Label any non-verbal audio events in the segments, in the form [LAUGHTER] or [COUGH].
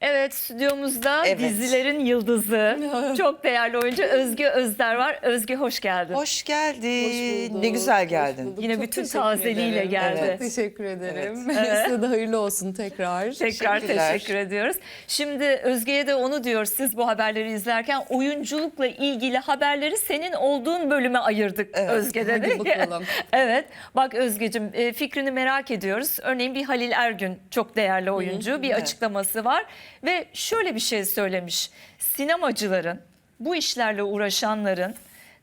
Evet stüdyomuzda Evet. dizilerin yıldızı, çok değerli oyuncu Özge Özder var. Özge hoş geldin. Hoş geldin. Hoş bulduk, ne güzel hoş geldin. bulduk. Yine Çok bütün teşekkür tazeliğiyle ederim. geldi. Evet, teşekkür ederim. Evet. [LAUGHS] Size de hayırlı olsun tekrar. Tekrar Teşekkürler. teşekkür ediyoruz. Şimdi Özge'ye de onu diyor siz bu haberleri izlerken oyunculukla ilgili haberleri senin olduğun bölüme ayırdık Evet. Özge'de Hadi de. bakalım. [LAUGHS] evet bak Özge'cim e, fikrini merak ediyoruz. Örneğin bir Halil Ergün çok değerli oyuncu bir Evet. açıklaması var ve şöyle bir şey söylemiş. Sinemacıların bu işlerle uğraşanların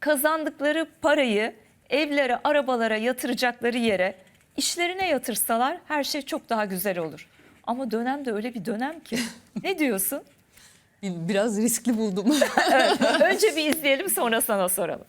kazandıkları parayı evlere arabalara yatıracakları yere işlerine yatırsalar her şey çok daha güzel olur. Ama dönem de öyle bir dönem ki. Ne [LAUGHS] diyorsun? Biraz riskli buldum. [LAUGHS] Önce bir [LAUGHS] izleyelim sonra sana soralım.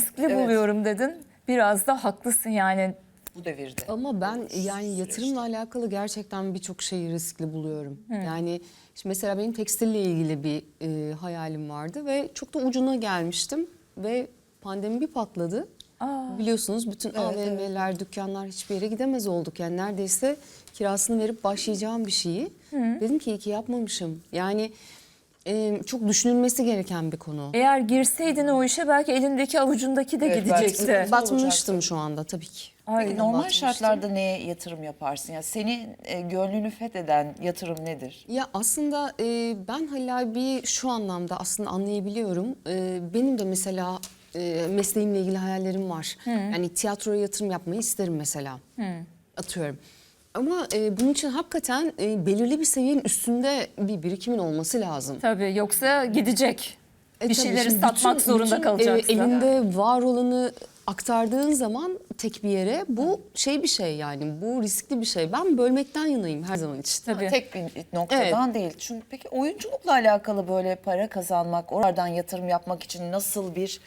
Riskli buluyorum dedin. Biraz da haklısın yani. Bu devirde. Ama ben yani yatırımla alakalı gerçekten birçok şeyi riskli buluyorum. Yani şimdi mesela benim tekstille ilgili bir e, hayalim vardı ve çok da ucuna gelmiştim ve pandemi bir patladı. Biliyorsunuz bütün AVM'ler, dükkanlar hiçbir yere gidemez olduk. Yani neredeyse kirasını verip başlayacağım bir şeyi. Dedim ki iyi ki yapmamışım. Yani e, çok düşünülmesi gereken bir konu. Eğer girseydin o işe belki elindeki avucundaki de Evet, gidecekti. Batmıştım şu anda tabii ki. Peki normal batmıştım. şartlarda neye yatırım yaparsın? Yani senin e, gönlünü fetheden yatırım nedir? Ya aslında e, ben Halil abi şu anlamda aslında anlayabiliyorum. E, benim de mesela e, mesleğimle ilgili hayallerim var. Yani tiyatroya yatırım yapmayı isterim mesela. Atıyorum. Ama e, bunun için hakikaten e, belirli bir seviyenin üstünde bir birikimin olması lazım. Tabii yoksa gidecek. E bir tabii şeyleri satmak bütün- zorunda bütün, kalacaksın. e, elinde var olanı aktardığın zaman tek bir yere bu şey bir şey yani bu riskli bir şey. Ben bölmekten yanayım her zaman için. Tabii. Tek bir noktadan değil. Çünkü peki oyunculukla alakalı böyle para kazanmak, oradan yatırım yapmak için nasıl bir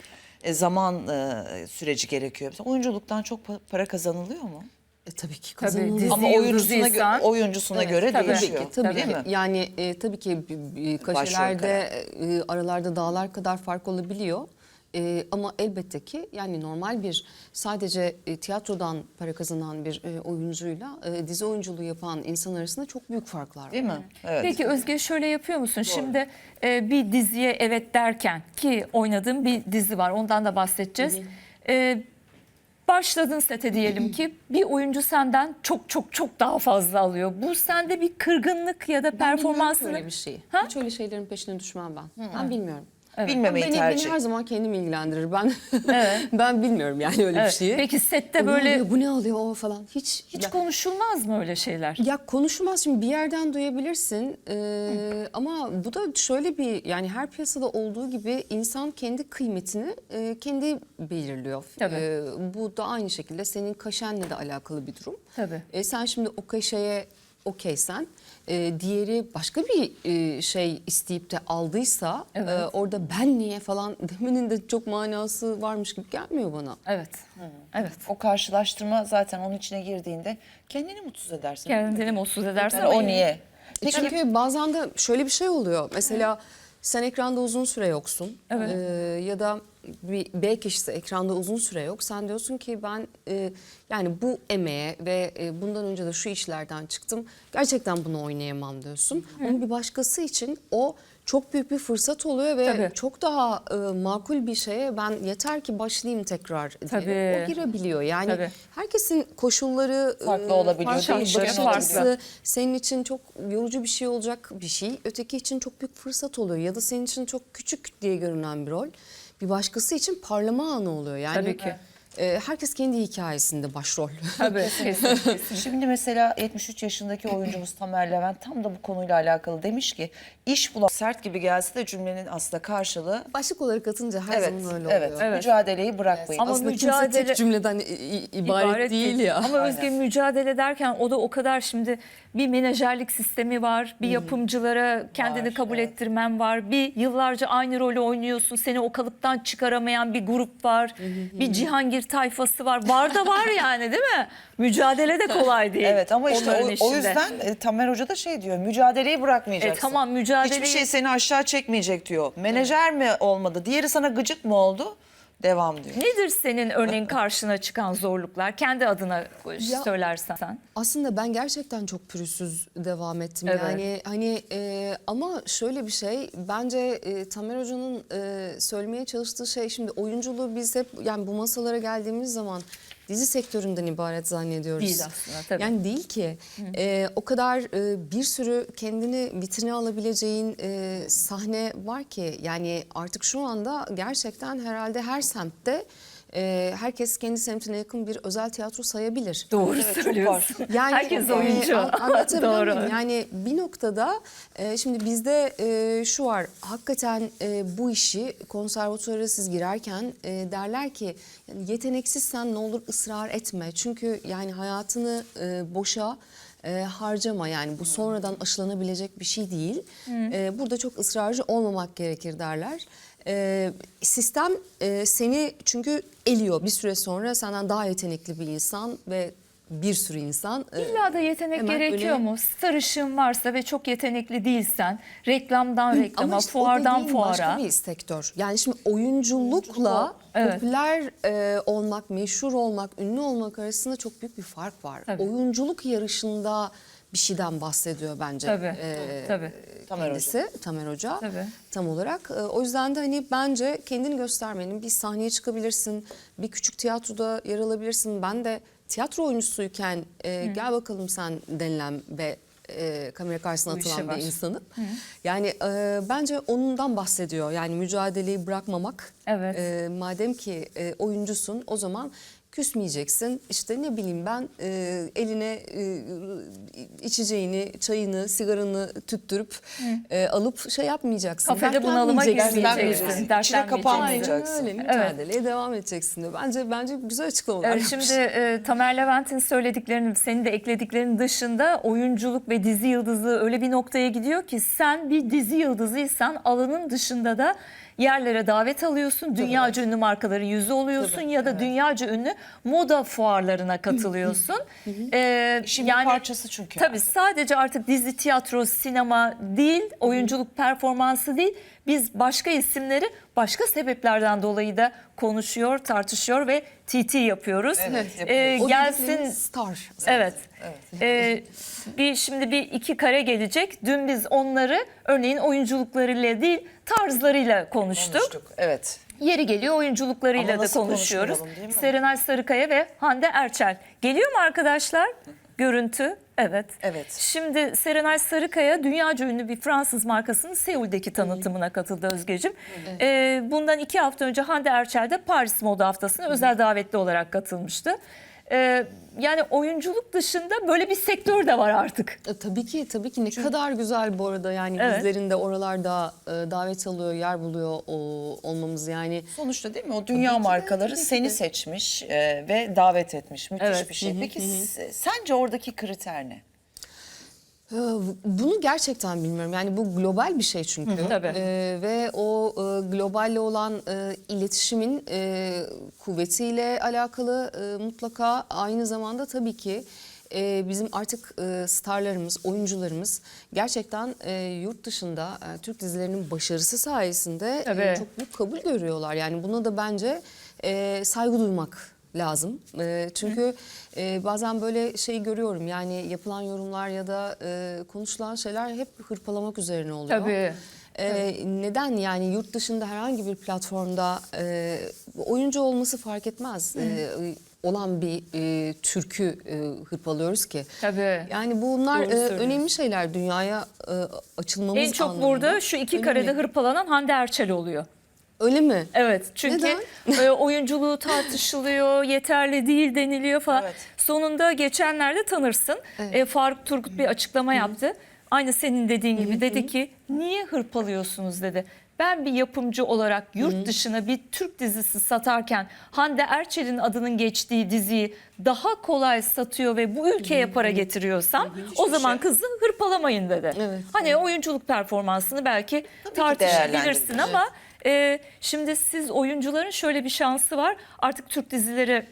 e, zaman e, süreci gerekiyor? Mesela oyunculuktan çok pa- para kazanılıyor mu? E, tabii ki Tabii, kazanılıyor. dizi Ama oyuncusuna, gö- yıldızıysan- oyuncusuna göre tabii. değişiyor. Tabii ki, tabii değil ki. mi? Yani e, tabii ki b- b- kaşelerde e, aralarda dağlar kadar fark olabiliyor. E, ama elbette ki yani normal bir sadece e, tiyatrodan para kazanan bir e, oyuncuyla e, dizi oyunculuğu yapan insan arasında çok büyük farklar var. Değil mi? Evet. Peki Özge şöyle yapıyor musun? Şimdi e, bir diziye evet derken ki oynadığın bir dizi var ondan da bahsedeceğiz. E, başladın sete diyelim ki bir oyuncu senden çok çok çok daha fazla alıyor. Bu sende bir kırgınlık ya da Ben bilmiyorum performansını... öyle bir şey. Ha? Hiç öyle şeylerin peşine düşmem ben. Ben bilmiyorum. Bilmemeyi beni, tercih. beni her zaman kendim ilgilendirir. Ben [LAUGHS] ben bilmiyorum yani öyle bir Evet. şeyi. Peki sette ne böyle oluyor, bu ne oluyor o falan hiç hiç ya- konuşulmaz mı öyle şeyler? Ya konuşmaz şimdi bir yerden duyabilirsin Ee, ama bu da şöyle bir yani her piyasada olduğu gibi insan kendi kıymetini e, kendi belirliyor. Tabii. Ee, bu da aynı şekilde senin kaşenle de alakalı bir durum. Tabii. E, sen şimdi o kaşeye okeysen e, diğeri başka bir e, şey isteyip de aldıysa Evet. e, orada ben niye falan [LAUGHS] demenin de çok manası varmış gibi gelmiyor bana. Evet. Evet. O karşılaştırma zaten onun içine girdiğinde kendini mutsuz edersin. Kendini mutsuz edersen Yani o niye? E Çünkü bazen de şöyle bir şey oluyor. Mesela sen ekranda uzun süre yoksun. Evet. Ee, ya da bir B kişisi ekranda uzun süre yok. Sen diyorsun ki ben e, yani bu emeğe ve e, bundan önce de şu işlerden çıktım. Gerçekten bunu oynayamam diyorsun. Ama bir başkası için o çok büyük bir fırsat oluyor ve Tabii. çok daha e, makul bir şeye ben yeter ki başlayayım tekrar diye Tabii. o girebiliyor. Yani Tabii. herkesin koşulları Farklı e, olabiliyor, farklı, bakış açısı, senin için çok yorucu bir şey olacak bir şey. Öteki için çok büyük fırsat oluyor. Ya da senin için çok küçük diye görünen bir rol. Bir başkası için parlama anı oluyor. Yani Tabii ki. E, herkes kendi hikayesinde başrol. [LAUGHS] Tabii [LAUGHS] kesin, kesin. Şimdi mesela 73 yaşındaki oyuncumuz Tamer Levent tam da bu konuyla alakalı demiş ki iş bulan sert gibi gelse de cümlenin aslında karşılığı Başlık olarak atınca her evet, zaman öyle evet, oluyor. Evet. mücadeleyi bırakmayın. Ama Aslında mücadele- kimse tek cümleden i- i- ibaret, değil ya. Ama Özge mücadele derken o da o kadar şimdi bir menajerlik sistemi var. Bir yapımcılara kendini Var, kabul evet. ettirmen var. Bir yıllarca aynı rolü oynuyorsun. Seni o kalıptan çıkaramayan bir grup var. bir Cihangir tayfası var. Var da var yani değil mi? Mücadele de kolay değil. Evet ama işte onların o, o yüzden e, Tamer Hoca da şey diyor mücadeleyi bırakmayacaksın. E, tamam, mücadeleyi- Hiçbir şey seni aşağı çekmeyecek diyor. Menajer mi olmadı? Diğeri sana gıcık mı oldu? Devam diyor. Nedir senin örneğin karşına çıkan zorluklar? Kendi adına Ya- söylersen. sen. Aslında ben gerçekten çok pürüzsüz devam ettim. Evet. Yani hani e, ama şöyle bir şey bence e, Tamer Hoca'nın e, söylemeye çalıştığı şey şimdi oyunculuğu biz hep yani bu masalara geldiğimiz zaman dizi sektöründen ibaret zannediyoruz. Değil aslında, tabii. Yani değil ki. E, o kadar e, bir sürü kendini vitrine alabileceğin e, sahne var ki yani artık şu anda gerçekten herhalde her semtte e, herkes kendi semtine yakın bir özel tiyatro sayabilir. Doğru Evet, söylüyorsun. [LAUGHS] Yani Herkes e, oyuncu. an- [LAUGHS] anlatabiliyor Doğru. muyum? Yani bir noktada e, şimdi bizde e, şu var. Hakikaten e, bu işi konservatuara siz girerken e, derler ki yani yeteneksizsen ne olur ısrar etme. Çünkü yani hayatını e, boşa e, harcama yani bu sonradan aşılanabilecek bir şey değil. E, burada çok ısrarcı olmamak gerekir derler. E, sistem e, seni çünkü eliyor bir süre sonra senden daha yetenekli bir insan ve bir sürü insan. e, İlla da yetenek gerekiyor öne- mu? Star ışığın varsa ve çok yetenekli değilsen reklamdan reklama, Ama işte fuardan dediğin başka fuara. bir sektör. Yani şimdi oyunculukla Evet. popüler e, olmak, meşhur olmak, ünlü olmak arasında çok büyük bir fark var. Tabii. Oyunculuk yarışında bir şeyden bahsediyor bence. Tabii, e, tabii. Tamer kendisi, Tamer Hoca. Tabii. Tam olarak. E, O yüzden de hani bence kendini göstermenin bir sahneye çıkabilirsin, bir küçük tiyatroda yer alabilirsin. Ben de tiyatro oyuncusuyken e, gel bakalım sen denilen ve e, kamera karşısına Bu atılan var. bir insanım. Yani e, bence onundan bahsediyor. Yani mücadeleyi bırakmamak. Evet. E, madem ki e, oyuncusun o zaman küsmeyeceksin. İşte ne bileyim ben e, eline e, içeceğini, çayını, sigaranı tüttürüp e, alıp şey yapmayacaksın. Kafede bunalıma girmeyeceksin. İçine kapanmayacaksın. Aynen öyle mücadeleye devam edeceksin diyor. Bence bence güzel açıklamalar Evet, yapmış. şimdi e, Tamer Levent'in söylediklerinin, senin de eklediklerinin dışında oyunculuk ve dizi yıldızı öyle bir noktaya gidiyor ki sen bir dizi yıldızıysan alanın dışında da yerlere davet alıyorsun. Dünyaca ünlü markaların yüzü oluyorsun Tabii, ya da dünyaca ünlü moda fuarlarına katılıyorsun. E, İşin bir parçası çünkü. Tabii sadece artık dizi, tiyatro, sinema değil, oyunculuk performansı değil. Biz başka isimleri başka sebeplerden dolayı da konuşuyor, tartışıyor ve TT yapıyoruz. Evet, Ee, yapıyoruz. Gelsin star. Evet. Ee, bir şimdi bir iki kare gelecek. Dün biz onları örneğin oyunculuklarıyla değil tarzlarıyla konuştuk. Konuştuk. Evet. Yeri geliyor oyunculuklarıyla da konuşuyoruz. Serenay Sarıkaya ve Hande Erçel. Geliyor mu arkadaşlar? Görüntü. Evet. Evet. Şimdi Serenay Sarıkaya dünyaca ünlü bir Fransız markasının Seul'deki tanıtımına katıldı Özgeciğim. Ee, bundan iki hafta önce Hande Erçel de Paris Moda Haftası'na özel davetli olarak katılmıştı. Ee, yani oyunculuk dışında böyle bir sektör de var artık. E, tabii ki tabii ki ne kadar güzel bu arada yani Evet. bizlerin de oralarda e, davet alıyor, yer buluyor o, olmamız yani. Sonuçta değil mi? O dünya Tabii de, markaları ki seni de. seçmiş e, ve davet etmiş. Müthiş Evet. bir şey. Peki s- sence oradaki kriter ne? E, Bunu gerçekten bilmiyorum. Yani bu global bir şey çünkü. Tabii. E, ve o e, globalle olan e, iletişimin e, kuvvetiyle alakalı e, mutlaka aynı zamanda tabii ki e, bizim artık e, starlarımız, oyuncularımız gerçekten e, yurt dışında e, Türk dizilerinin başarısı sayesinde e, çok büyük kabul görüyorlar. Yani buna da bence e, saygı duymak lazım. E, çünkü e, bazen böyle şey görüyorum yani yapılan yorumlar ya da e, konuşulan şeyler hep hırpalamak üzerine oluyor. Tabii. E, neden yani yurt dışında herhangi bir platformda e, oyuncu olması fark etmez. E, olan bir e, türkü e, hırpalıyoruz ki. Tabii. Yani bunlar Doğru e, söylüyorsun. önemli şeyler dünyaya e, açılmamız En çok anlamında. burada şu iki Önemli. karede hırpalanan Hande Erçel oluyor. Öyle mi? Evet çünkü e, oyunculuğu tartışılıyor, [LAUGHS] yeterli değil deniliyor falan. Evet. Sonunda geçenlerde tanırsın e, Faruk Turgut bir açıklama yaptı. Aynı senin dediğin gibi dedi ki niye hırpalıyorsunuz dedi. Ben bir yapımcı olarak yurt dışına bir Türk dizisi satarken Hande Erçel'in adının geçtiği diziyi daha kolay satıyor ve bu ülkeye para getiriyorsam o zaman kızı hırpalamayın dedi. Evet. Hani oyunculuk performansını belki ki tartışabilirsin değerlendirecek. ama e, şimdi siz oyuncuların şöyle bir şansı var. Artık Türk dizileri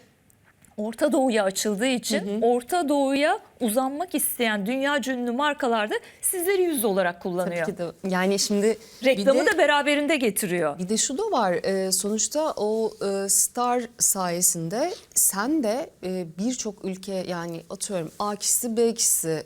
Orta Doğu'ya açıldığı için Orta Doğu'ya uzanmak isteyen dünya ünlü markalarda sizleri yüz olarak kullanıyor. Tabii ki de. Yani şimdi Reklamı de, da beraberinde getiriyor. bir de şu da var. e, sonuçta o e, star sayesinde sen de e, birçok ülke yani atıyorum A kişisi B kişisi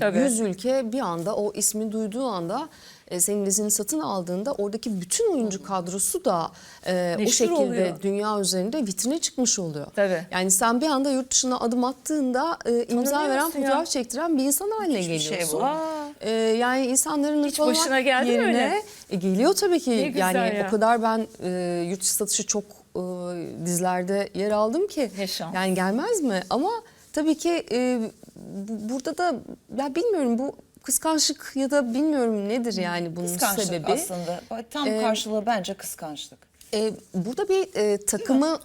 Tabii. 100 ülke bir anda o ismi duyduğu anda e, senin dizini satın aldığında oradaki bütün oyuncu kadrosu da e, o şekilde oluyor. dünya üzerinde vitrine çıkmış oluyor. Tabii. Yani sen bir anda yurt dışına adım attığında e, imza veren ya. fotoğraf çektiren bir insan haline Hiçbir şey geliyorsun. Aa, Ee, yani insanların Hiç başına geldi yerine öyle? E, geliyor tabii ki. Yani ya. o kadar ben e, yurt dışı satışı çok e, dizilerde yer aldım ki. Ne şans. Yani gelmez mi? Ama tabii ki e, bu- burada da ya bilmiyorum bu kıskançlık ya da bilmiyorum nedir yani bunun Kıskançlık sebebi. aslında. Tam Ee, karşılığı bence kıskançlık. E, burada bir e, takımı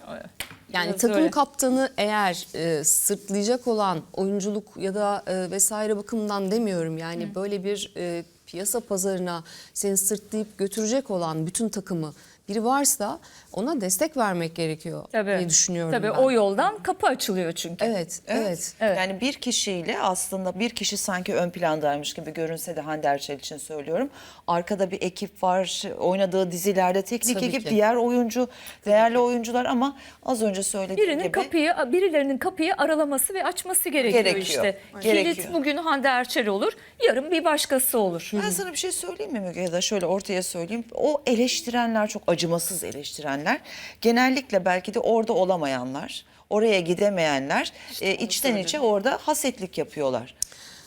yani Biraz takım öyle. kaptanı eğer e, sırtlayacak olan oyunculuk ya da e, vesaire bakımından demiyorum yani böyle bir e, piyasa pazarına seni sırtlayıp götürecek olan bütün takımı biri varsa ona destek vermek gerekiyor tabii. diye düşünüyorum Tabii ben. o yoldan kapı açılıyor çünkü. Evet, evet. Evet. Yani bir kişiyle aslında bir kişi sanki ön plandaymış gibi görünse de Hande Erçel için söylüyorum. Arkada bir ekip var, oynadığı dizilerde teknik Tabii ekip, ki. diğer oyuncu, değerli oyuncular ama az önce söylediğim Birinin gibi kapıyı, birilerinin kapıyı aralaması ve açması gerekiyor, Gerekiyor, işte. gerekiyor. Kilit bugün Hande Erçel olur, yarın bir başkası olur. Ben sana bir şey söyleyeyim mi Müge ya da şöyle ortaya söyleyeyim. O eleştirenler çok acımasız eleştirenler. Genellikle belki de orada olamayanlar, oraya gidemeyenler e, içten içe orada hasetlik yapıyorlar.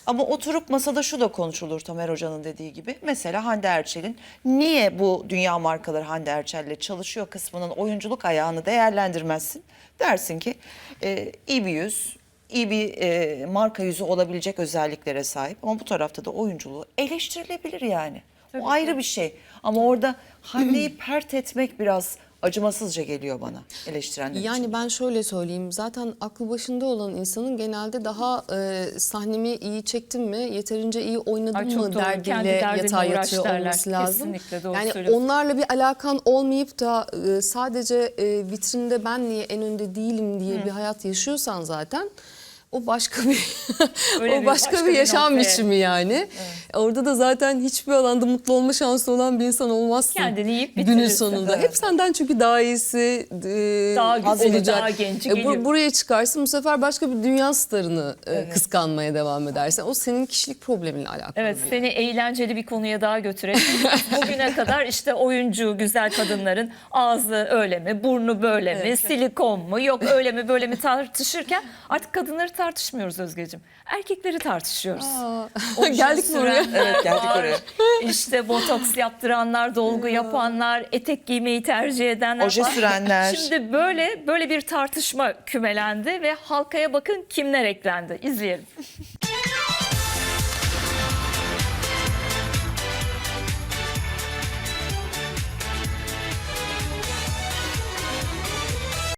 Ama oturup masada şu da konuşulur Tamer Hoca'nın dediği gibi. Mesela Hande Erçel'in niye bu dünya markaları Hande Erçel'le çalışıyor kısmının oyunculuk ayağını değerlendirmezsin? Dersin ki e, iyi bir yüz, iyi bir e, marka yüzü olabilecek özelliklere sahip ama bu tarafta da oyunculuğu eleştirilebilir yani. o ayrı bir şey. Ama orada [CLEARS THROAT] Hande'yi pert etmek biraz acımasızca geliyor bana eleştirenler için. Yani ben şöyle söyleyeyim zaten aklı başında olan insanın genelde daha e, sahnemi iyi çektim mi yeterince iyi oynadım Ay, mı doğru. Derdiyle yatağa yatıyor derler. olması lazım. Kesinlikle doğru yani onlarla bir alakan olmayıp da e, sadece e, vitrinde ben niye en önde değilim diye bir hayat yaşıyorsan zaten o başka bir [LAUGHS] Öyle o bir- başka, başka bir bir yaşam noktaya. biçimi yani. Orada da zaten hiçbir alanda mutlu olma şansı olan bir insan olmazsın. Kendini yiyip günün sonunda. Hep senden çünkü daha iyisi e, Daha güzeli, olacak. daha genci E, bu- geliyor. buraya çıkarsın bu sefer başka bir dünya starını e, kıskanmaya devam edersen. O senin kişilik probleminle alakalı. Evet bir- seni eğlenceli bir konuya daha götürelim. [LAUGHS] Bugüne kadar işte oyuncu güzel kadınların ağzı öyle mi, burnu böyle mi, silikon mu, yok öyle mi böyle mi tartışırken artık kadınları tartışmıyoruz Özgeciğim. Erkekleri tartışıyoruz. Aa, [LAUGHS] [LAUGHS] Geldik mi oraya? Evet, geldik oraya. İşte botoks yaptıranlar, dolgu yapanlar, etek giymeyi tercih edenler Oje sürenler. Şimdi böyle böyle bir tartışma kümelendi ve halkaya bakın kimler eklendi. İzleyelim. [LAUGHS]